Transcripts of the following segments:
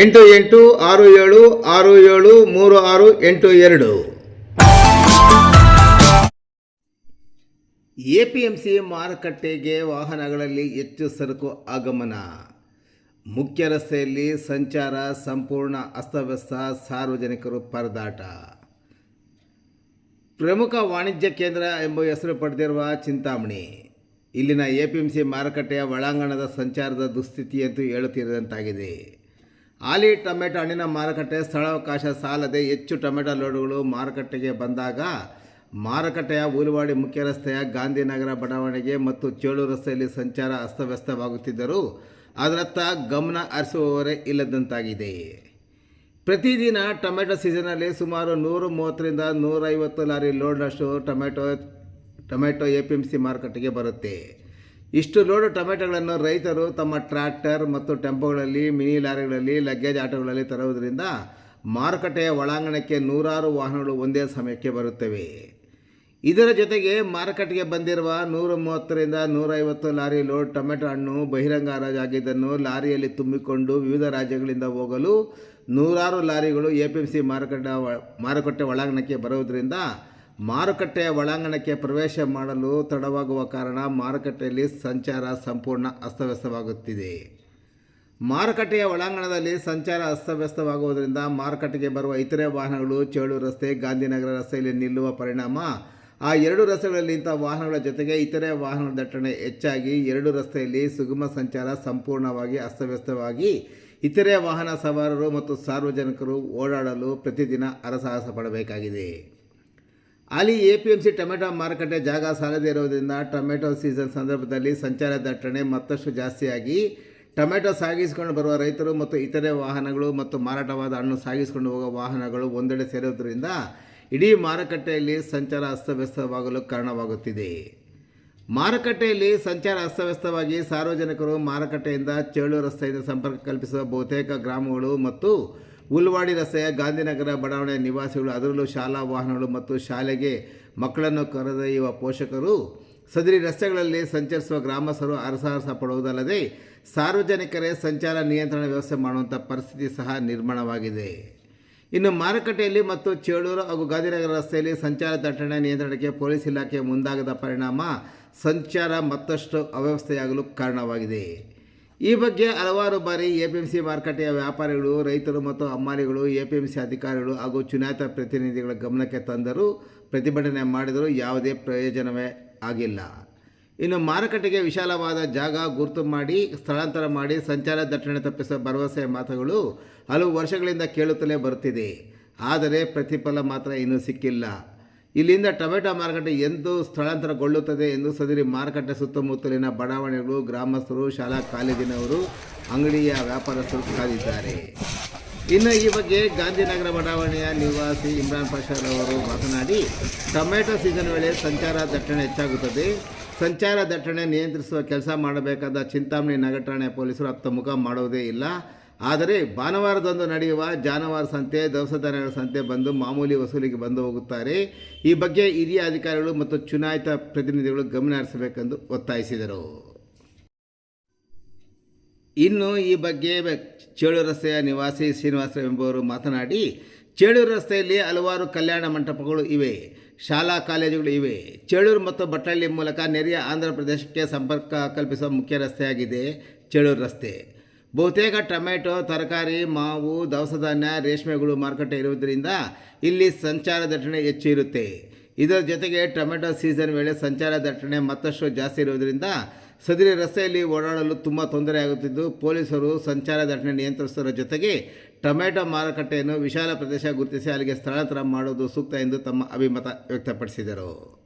ಎಂಟು ಎಂಟು ಆರು ಏಳು ಆರು ಏಳು ಮೂರು ಆರು ಎಂಟು ಎರಡು. ಎ ಪಿ ಎಂ ಸಿ ಮಾರುಕಟ್ಟೆಗೆ ವಾಹನಗಳಲ್ಲಿ ಹೆಚ್ಚು ಸರಕು ಆಗಮನ. ಮುಖ್ಯ ರಸ್ತೆಯಲ್ಲಿ ಸಂಚಾರ ಸಂಪೂರ್ಣ ಅಸ್ತವ್ಯಸ್ತ, ಸಾರ್ವಜನಿಕರು ಪರದಾಟ. ಪ್ರಮುಖ ವಾಣಿಜ್ಯ ಕೇಂದ್ರ ಎಂಬ ಹೆಸರು ಪಡೆದಿರುವ ಚಿಂತಾಮಣಿ. ಇಲ್ಲಿನ ಎ ಪಿ ಎಂ ಸಿ ಮಾರುಕಟ್ಟೆಯ ಒಳಾಂಗಣದ ಸಂಚಾರದ ದುಸ್ಥಿತಿಯಂತೂ ಹೇಳುತ್ತಿರದಂತಾಗಿದೆ ಹಾಲಿ ಟೊಮೆಟೊ ಹಣ್ಣಿನ ಮಾರುಕಟ್ಟೆ ಸ್ಥಳಾವಕಾಶ ಸಾಲದೆ ಹೆಚ್ಚು ಟೊಮೆಟೊ ಲೋಡುಗಳು ಮಾರುಕಟ್ಟೆಗೆ ಬಂದಾಗ ಮಾರುಕಟ್ಟೆಯ ಉಲುವಾಡಿ ಮುಖ್ಯ ರಸ್ತೆಯ ಗಾಂಧಿನಗರ ಬಡಾವಣೆಗೆ ಮತ್ತು ಚೇಳು ರಸ್ತೆಯಲ್ಲಿ ಸಂಚಾರ ಅಸ್ತವ್ಯಸ್ತವಾಗುತ್ತಿದ್ದರೂ ಅದರತ್ತ ಗಮನ ಹರಿಸುವವರೇ ಇಲ್ಲದಂತಾಗಿದೆ. ಪ್ರತಿದಿನ ಟೊಮೆಟೊ ಸೀಸನಲ್ಲಿ ಸುಮಾರು ನೂರು ಮೂವತ್ತರಿಂದ ನೂರೈವತ್ತು lorry ಲೋಡ್ನಷ್ಟು tomato tomato A P M C ಮಾರುಕಟ್ಟೆಗೆ ಬರುತ್ತೆ. ಇಷ್ಟು ಲೋಡು ಟೊಮೆಟೊಗಳನ್ನು ರೈತರು ತಮ್ಮ ಟ್ರ್ಯಾಕ್ಟರ್ ಮತ್ತು ಟೆಂಪೋಗಳಲ್ಲಿ, ಮಿನಿ ಲಾರಿಗಳಲ್ಲಿ ಲಗ್ಗೇಜ್ ಆಟೋಗಳಲ್ಲಿ ತರುವುದರಿಂದ ಮಾರುಕಟ್ಟೆಯ ಒಳಾಂಗಣಕ್ಕೆ ನೂರಾರು ವಾಹನಗಳು ಒಂದೇ ಸಮಯಕ್ಕೆ ಬರುತ್ತವೆ. ಇದರ ಜೊತೆಗೆ ಮಾರುಕಟ್ಟೆಗೆ ಬಂದಿರುವ ನೂರ ಮೂವತ್ತರಿಂದ ನೂರೈವತ್ತು ಲಾರಿ ಲೋಡ್ ಟೊಮೆಟೊ ಹಣ್ಣು ಬಹಿರಂಗ ಹರಾಜಾಗಿದ್ದನ್ನು ಲಾರಿಯಲ್ಲಿ ತುಂಬಿಕೊಂಡು ವಿವಿಧ ರಾಜ್ಯಗಳಿಂದ ಹೋಗಲು ನೂರಾರು ಲಾರಿಗಳು ಎ ಪಿ ಎಂ ಸಿ ಮಾರುಕಟ್ಟೆ ಮಾರುಕಟ್ಟೆ ಒಳಾಂಗಣಕ್ಕೆ ಬರುವುದರಿಂದ ಮಾರುಕಟ್ಟೆಯ ಒಳಾಂಗಣಕ್ಕೆ ಪ್ರವೇಶ ಮಾಡಲು ತಡವಾಗುವ ಕಾರಣ ಮಾರುಕಟ್ಟೆಯಲ್ಲಿ ಸಂಚಾರ ಸಂಪೂರ್ಣ ಅಸ್ತವ್ಯಸ್ತವಾಗುತ್ತಿದೆ. ಮಾರುಕಟ್ಟೆಯ ಒಳಾಂಗಣದಲ್ಲಿ ಸಂಚಾರ ಅಸ್ತವ್ಯಸ್ತವಾಗುವುದರಿಂದ ಮಾರುಕಟ್ಟೆಗೆ ಬರುವ ಇತರೆ ವಾಹನಗಳು ಚೇಳು ರಸ್ತೆ, ಗಾಂಧಿನಗರ ರಸ್ತೆಯಲ್ಲಿ ನಿಲ್ಲುವ ಪರಿಣಾಮ. ಆ ಎರಡು ರಸ್ತೆಗಳಲ್ಲಿ ಇಂಥ ವಾಹನಗಳ ಜೊತೆಗೆ ಇತರೆ ವಾಹನಗಳ ದಟ್ಟಣೆ ಹೆಚ್ಚಾಗಿ ಎರಡು ರಸ್ತೆಯಲ್ಲಿ ಸುಗಮ ಸಂಚಾರ ಸಂಪೂರ್ಣವಾಗಿ ಅಸ್ತವ್ಯಸ್ತವಾಗಿ ಇತರೆ ವಾಹನ ಸವಾರರು ಮತ್ತು ಸಾರ್ವಜನಿಕರು ಓಡಾಡಲು ಪ್ರತಿದಿನ ಅರಸಾಹಸ ಪಡಬೇಕಾಗಿದೆ. ಅಲ್ಲಿ A P M C tomato ಮಾರುಕಟ್ಟೆ ಜಾಗ ಸಾಲದೇ ಇರೋದ್ರಿಂದ ಟೊಮೆಟೊ ಸೀಸನ್ ಸಂದರ್ಭದಲ್ಲಿ ಸಂಚಾರ ದಟ್ಟಣೆ ಮತ್ತಷ್ಟು ಜಾಸ್ತಿಯಾಗಿ ಟೊಮೆಟೊ ಸಾಗಿಸಿಕೊಂಡು ಬರುವ ರೈತರು ಮತ್ತು ಇತರೆ ವಾಹನಗಳು ಮತ್ತು ಮಾರಾಟವಾದ ಹಣ್ಣು ಸಾಗಿಸಿಕೊಂಡು ಹೋಗುವ ವಾಹನಗಳು ಒಂದೆಡೆ ಸೇರೋದ್ರಿಂದ ಇಡೀ ಮಾರುಕಟ್ಟೆಯಲ್ಲಿ ಸಂಚಾರ ಅಸ್ತವ್ಯಸ್ತವಾಗಲು ಕಾರಣವಾಗುತ್ತಿದೆ. ಮಾರುಕಟ್ಟೆಯಲ್ಲಿ ಸಂಚಾರ ಅಸ್ತವ್ಯಸ್ತವಾಗಿ ಸಾರ್ವಜನಿಕರು ಮಾರುಕಟ್ಟೆಯಿಂದ ಚೇಳು ರಸ್ತೆಯಿಂದ ಸಂಪರ್ಕ ಕಲ್ಪಿಸುವ ಬಹುತೇಕ ಗ್ರಾಮಗಳು ಮತ್ತು ಉಲ್ವಾಡಿ ರಸ್ತೆಯ ಗಾಂಧಿನಗರ ಬಡಾವಣೆಯ ನಿವಾಸಿಗಳು, ಅದರಲ್ಲೂ ಶಾಲಾ ವಾಹನಗಳು ಮತ್ತು ಶಾಲೆಗೆ ಮಕ್ಕಳನ್ನು ಕರೆದೊಯ್ಯುವ ಪೋಷಕರು ಸದರಿ ರಸ್ತೆಗಳಲ್ಲಿ ಸಂಚರಿಸುವ ಗ್ರಾಮಸ್ಥರು ಅರಸಹರಸ ಪಡುವುದಲ್ಲದೆ ಸಾರ್ವಜನಿಕರೇ ಸಂಚಾರ ನಿಯಂತ್ರಣ ವ್ಯವಸ್ಥೆ ಮಾಡುವಂಥ ಪರಿಸ್ಥಿತಿ ಸಹ ನಿರ್ಮಾಣವಾಗಿದೆ. ಇನ್ನು ಮಾರುಕಟ್ಟೆಯಲ್ಲಿ ಮತ್ತು ಚೇಳೂರು ಹಾಗೂ ಗಾಂಧಿನಗರ ರಸ್ತೆಯಲ್ಲಿ ಸಂಚಾರ ದಟ್ಟಣೆ ನಿಯಂತ್ರಣಕ್ಕೆ ಪೊಲೀಸ್ ಇಲಾಖೆ ಮುಂದಾಗದ ಪರಿಣಾಮ ಸಂಚಾರ ಮತ್ತಷ್ಟು ಅವ್ಯವಸ್ಥೆಯಾಗಲು ಕಾರಣವಾಗಿದೆ. ಈ ಬಗ್ಗೆ ಹಲವಾರು ಬಾರಿ ಎ ಪಿ ಎಂ ಸಿ ಮಾರುಕಟ್ಟೆಯ ವ್ಯಾಪಾರಿಗಳು, ರೈತರು ಮತ್ತು ಹಮ್ಮಾಲಿಗಳು ಎ ಪಿ ಎಂ ಸಿ ಅಧಿಕಾರಿಗಳು ಹಾಗೂ ಚುನಾಯಿತ ಪ್ರತಿನಿಧಿಗಳ ಗಮನಕ್ಕೆ ತಂದರೂ ಪ್ರತಿಭಟನೆ ಮಾಡಿದರೂ ಯಾವುದೇ ಪ್ರಯೋಜನವೇ ಆಗಿಲ್ಲ. ಇನ್ನು ಮಾರುಕಟ್ಟೆಗೆ ವಿಶಾಲವಾದ ಜಾಗ ಗುರುತು ಮಾಡಿ, ಸ್ಥಳಾಂತರ ಮಾಡಿ, ಸಂಚಾರ ದಟ್ಟಣೆ ತಪ್ಪಿಸುವ ಭರವಸೆಯ ಮಾತುಗಳು ಹಲವು ವರ್ಷಗಳಿಂದ ಕೇಳುತ್ತಲೇ ಬರುತ್ತಿದೆ. ಆದರೆ ಪ್ರತಿಫಲ ಮಾತ್ರ ಇನ್ನೂ ಸಿಕ್ಕಿಲ್ಲ. ಇಲ್ಲಿಂದ ಟೊಮೆಟೊ ಮಾರುಕಟ್ಟೆ ಎಂದು ಸ್ಥಳಾಂತರಗೊಳ್ಳುತ್ತದೆ ಎಂದು ಸದರಿ ಮಾರುಕಟ್ಟೆ ಸುತ್ತಮುತ್ತಲಿನ ಬಡಾವಣೆಗಳು, ಗ್ರಾಮಸ್ಥರು, ಶಾಲಾ ಕಾಲೇಜಿನವರು, ಅಂಗಡಿಯ ವ್ಯಾಪಾರಸ್ಥರು ಕಾದಿದ್ದಾರೆ. ಇನ್ನು ಈ ಬಗ್ಗೆ ಗಾಂಧಿನಗರ ಬಡಾವಣೆಯ ನಿವಾಸಿ ಇಮ್ರಾನ್ ಪಾಷಾರ್ ಅವರು ಮಾತನಾಡಿ, ಟೊಮೆಟೊ ಸೀಸನ್ ವೇಳೆ ಸಂಚಾರ ದಟ್ಟಣೆ ಹೆಚ್ಚಾಗುತ್ತದೆ. ಸಂಚಾರ ದಟ್ಟಣೆ ನಿಯಂತ್ರಿಸುವ ಕೆಲಸ ಮಾಡಬೇಕಾದ ಚಿಂತಾಮಣಿ ನಗರ ಠಾಣೆ ಪೊಲೀಸರು ಅತ್ತ ಮುಖ ಮಾಡುವುದೇ ಇಲ್ಲ. ಆದರೆ ಭಾನುವಾರದಂದು ನಡೆಯುವ ಜಾನುವಾರು ಸಂತೆ, ದವಸ ಧಾನ್ಯಗಳ ಸಂತೆ ಬಂದು ಮಾಮೂಲಿ ವಸೂಲಿಗೆ ಬಂದು ಹೋಗುತ್ತಾರೆ. ಈ ಬಗ್ಗೆ ಹಿರಿಯ ಅಧಿಕಾರಿಗಳು ಮತ್ತು ಚುನಾಯಿತ ಪ್ರತಿನಿಧಿಗಳು ಗಮನ ಹರಿಸಬೇಕೆಂದು ಒತ್ತಾಯಿಸಿದರು. ಇನ್ನು ಈ ಬಗ್ಗೆ ಚೇಳೂರು ರಸ್ತೆಯ ನಿವಾಸಿ ಶ್ರೀನಿವಾಸ ಎಂಬುವರು ಮಾತನಾಡಿ, ಚೇಳೂರು ರಸ್ತೆಯಲ್ಲಿ ಹಲವಾರು ಕಲ್ಯಾಣ ಮಂಟಪಗಳು ಇವೆ, ಶಾಲಾ ಕಾಲೇಜುಗಳು ಇವೆ. ಚೇಳೂರು ಮತ್ತು ಬಟ್ಟಳ್ಳಿ ಮೂಲಕ ನೆರೆಯ ಆಂಧ್ರ ಪ್ರದೇಶಕ್ಕೆ ಸಂಪರ್ಕ ಕಲ್ಪಿಸುವ ಮುಖ್ಯ ರಸ್ತೆಯಾಗಿದೆ ಚೇಳೂರು ರಸ್ತೆ. ಬಹುತೇಕ ಟೊಮೆಟೊ, ತರಕಾರಿ, ಮಾವು, ದವಸ ಧಾನ್ಯ ರೇಷ್ಮೆಗಳು ಮಾರುಕಟ್ಟೆ ಇರುವುದರಿಂದ ಇಲ್ಲಿ ಸಂಚಾರ ದಟ್ಟಣೆ ಹೆಚ್ಚು ಇರುತ್ತೆ. ಇದರ ಜೊತೆಗೆ ಟೊಮೆಟೊ ಸೀಸನ್ ವೇಳೆ ಸಂಚಾರ ದಟ್ಟಣೆ ಮತ್ತಷ್ಟು ಜಾಸ್ತಿ ಇರುವುದರಿಂದ ಸದರಿ ರಸ್ತೆಯಲ್ಲಿ ಓಡಾಡಲು ತುಂಬ ತೊಂದರೆಯಾಗುತ್ತಿದ್ದು ಪೊಲೀಸರು ಸಂಚಾರ ದಟ್ಟಣೆ ನಿಯಂತ್ರಿಸುವುದರ ಜೊತೆಗೆ ಟೊಮೆಟೊ ಮಾರುಕಟ್ಟೆಯನ್ನು ವಿಶಾಲ ಪ್ರದೇಶ ಗುರುತಿಸಿ ಅಲ್ಲಿಗೆ ಸ್ಥಳಾಂತರ ಮಾಡುವುದು ಸೂಕ್ತ ಎಂದು ತಮ್ಮ ಅಭಿಮತ ವ್ಯಕ್ತಪಡಿಸಿದರು.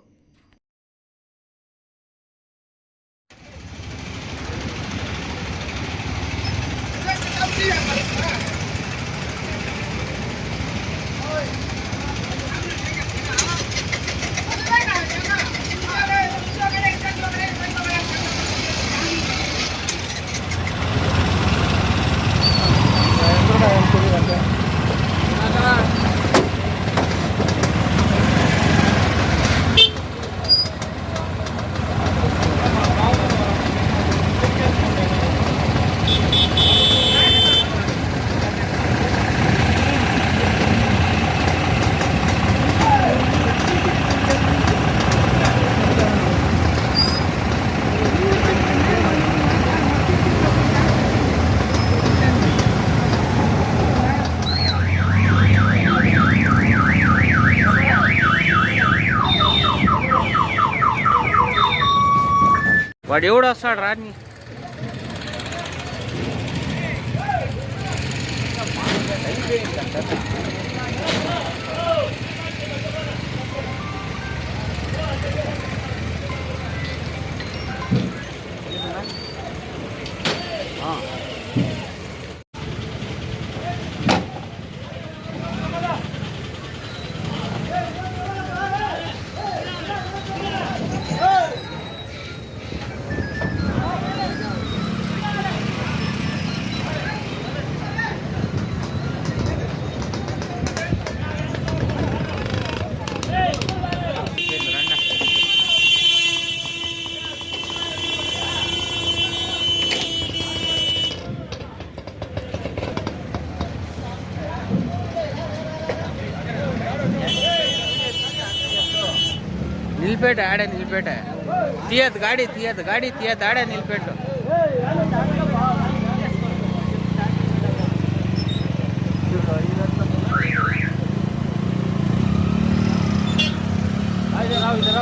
వాడు ఎవడు వస్తాడు రాని ನಿಲ್ಪೇಟೆ ಆಡೆ ನಿಲ್ಪೇಟೆ. ತೀಯದ್ ಗಾಡಿ ತೀಯದ್ ಗಾಡಿ ತೀಯದ್ ಆಡೆ ನಿಲ್ಪೇಟು. ನಾವು ಇದರ